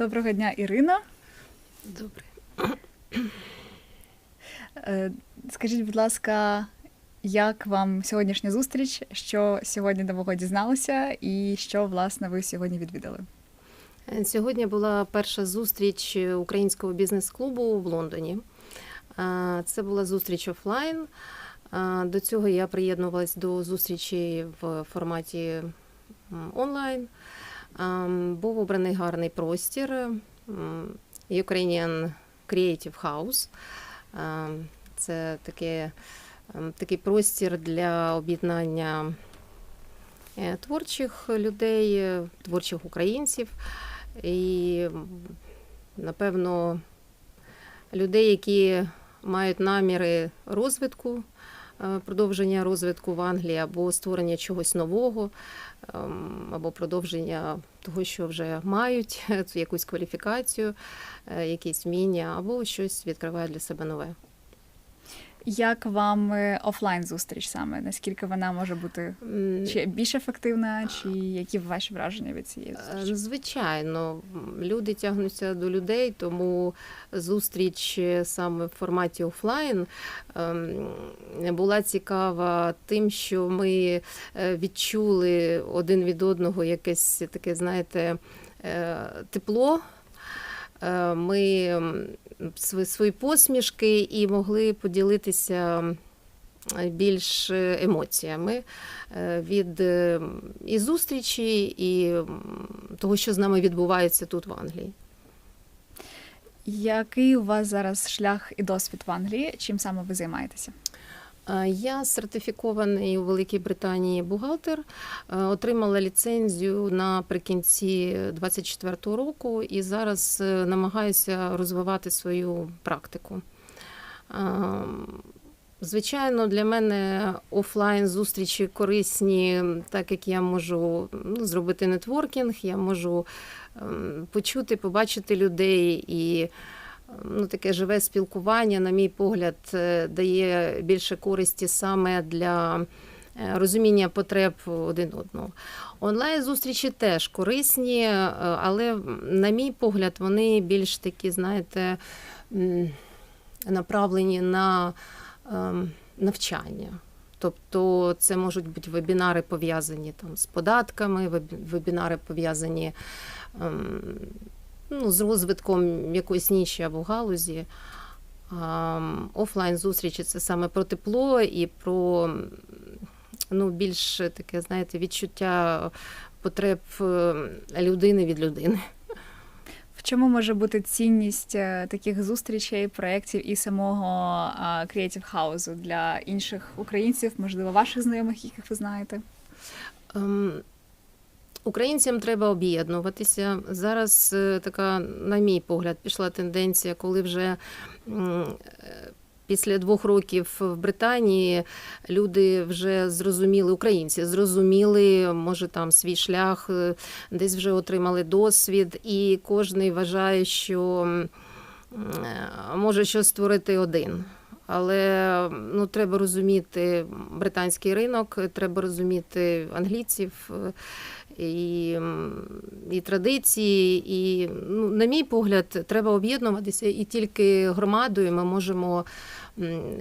Доброго дня, Ірина. Добре. Е, Скажіть, будь ласка, як вам сьогоднішня зустріч? Що сьогодні нового дізналися, і що власне ви сьогодні відвідали? Е, Сьогодні була перша зустріч українського бізнес-клубу в Лондоні. Е, Це була зустріч офлайн. До цього я приєднувалась до зустрічі в форматі онлайн. Був обраний гарний простір Ukrainian Creative House. Це таке, такий простір для об'єднання е, творчих людей, творчих українців. І, напевно, людей, які мають наміри розвитку, продовження розвитку в Англії або створення чогось нового, ем, або продовження того, що вже мають, якусь кваліфікацію, е, якісь вміння, або щось відкривають для себе нове. Як вам е, офлайн зустріч саме? Наскільки вона може бути чи більш ефективна, чи які ваші враження від цієї Е, зустрічі? Звичайно, люди тягнуться до людей, тому зустріч е, саме в форматі офлайн ем, була цікава тим, що ми відчули один від одного якесь таке, знаєте, тепло. Е, Ми свої посмішки і могли поділитися більш е, емоціями е, від і зустрічі, і того, що з нами відбувається тут в Англії. Який у вас зараз шлях і досвід в Англії? Чим саме ви займаєтеся? Е, Я сертифікований у Великій Британії бухгалтер, е, отримала ліцензію наприкінці 24-го року і зараз е, намагаюся розвивати свою практику. Звичайно, для мене офлайн зустрічі корисні, так як я можу ну, зробити нетворкінг, я можу ем, почути, побачити людей і ну, таке живе спілкування, на мій погляд, е, дає більше користі саме для е, розуміння потреб один одного. Онлайн зустрічі теж корисні, е, але, на мій погляд, вони більш такі, знаєте, направлені на ем, навчання. Тобто це можуть бути вебінари пов'язані там з податками, вебінари пов'язані ем, ну, з розвитком якоїсь ніші або галузі. Офлайн зустрічі це саме про тепло і про ну, більш таке, знаєте, відчуття потреб е, людини від людини. В чому може бути цінність е, таких зустрічей, проєктів і самого а, Creative House для інших українців, можливо, ваших знайомих, яких ви знаєте? Ем, Українцям треба об'єднуватися. Зараз е, така, на мій погляд, пішла тенденція, коли вже е, після двох років в Британії люди вже зрозуміли, українці зрозуміли, може там свій шлях, е, десь вже отримали досвід, і кожен вважає, що може щось створити один. Але ну, треба розуміти британський ринок, треба розуміти англійців е, і, і традиції. І, ну, на мій погляд, треба об'єднуватися, і тільки громадою ми можемо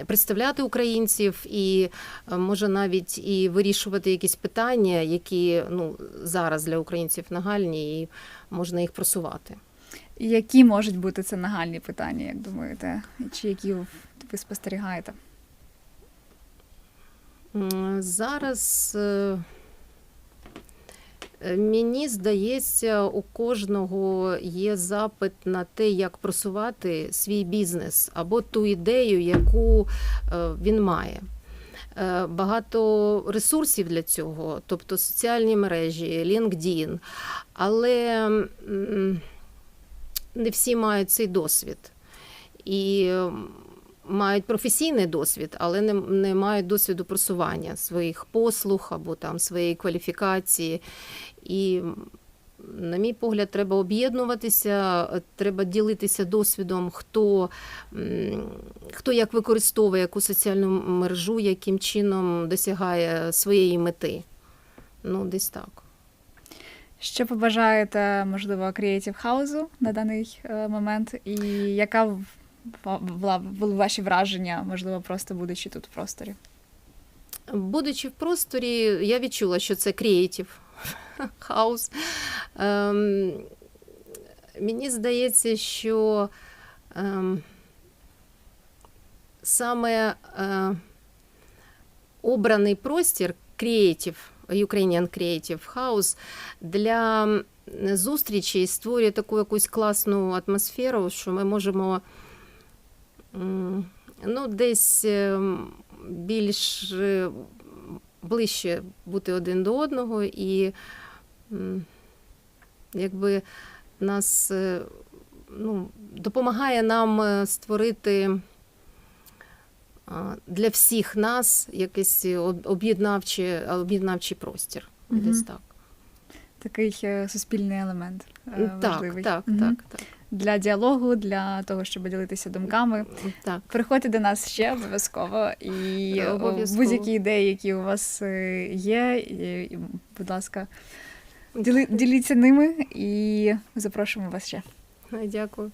представляти українців і е, може навіть і вирішувати якісь питання, які ну, зараз для українців нагальні, і можна їх просувати. Які можуть бути це нагальні питання, як думаєте? Чи які ви спостерігаєте? Зараз е, е, мені здається, у кожного є запит на те, як просувати свій бізнес або ту ідею, яку е, він має. Багато ресурсів для цього, тобто соціальні мережі, LinkedIn, але не всі мають цей досвід. І мають професійний досвід, але не, не мають досвіду просування своїх послуг або там своєї кваліфікації. І, на мій погляд, треба об'єднуватися, треба ділитися досвідом, хто, хто як використовує яку соціальну мережу, яким чином досягає своєї мети. Ну, десь так. Що побажаєте, можливо, Creative House на даний е, момент, і яка ваші враження, можливо, просто будучи тут в просторі? Будучи в просторі, я відчула, що це креатив хаус. Ем, мені здається, що ем, саме е, обраний простір Creative, Ukrainian Creative House для зустрічей створює таку якусь класну атмосферу, що ми можемо ну, десь ем, більш е, ближче бути один до одного і якби нас е, ну, допомагає нам е, створити для всіх нас якийсь об'єднавчий, об'єднавчий простір. Мгм. Десь так. Такий е, суспільний елемент е, Так, важливий. так, Мгм. так, так, Для діалогу, для того, щоб ділитися думками. так. Приходьте до нас ще обов'язково і е, Обов'язково. будь-які ідеї, які у вас е, є, і, будь ласка, діли- діліться ними і запрошуємо вас ще. Дякую.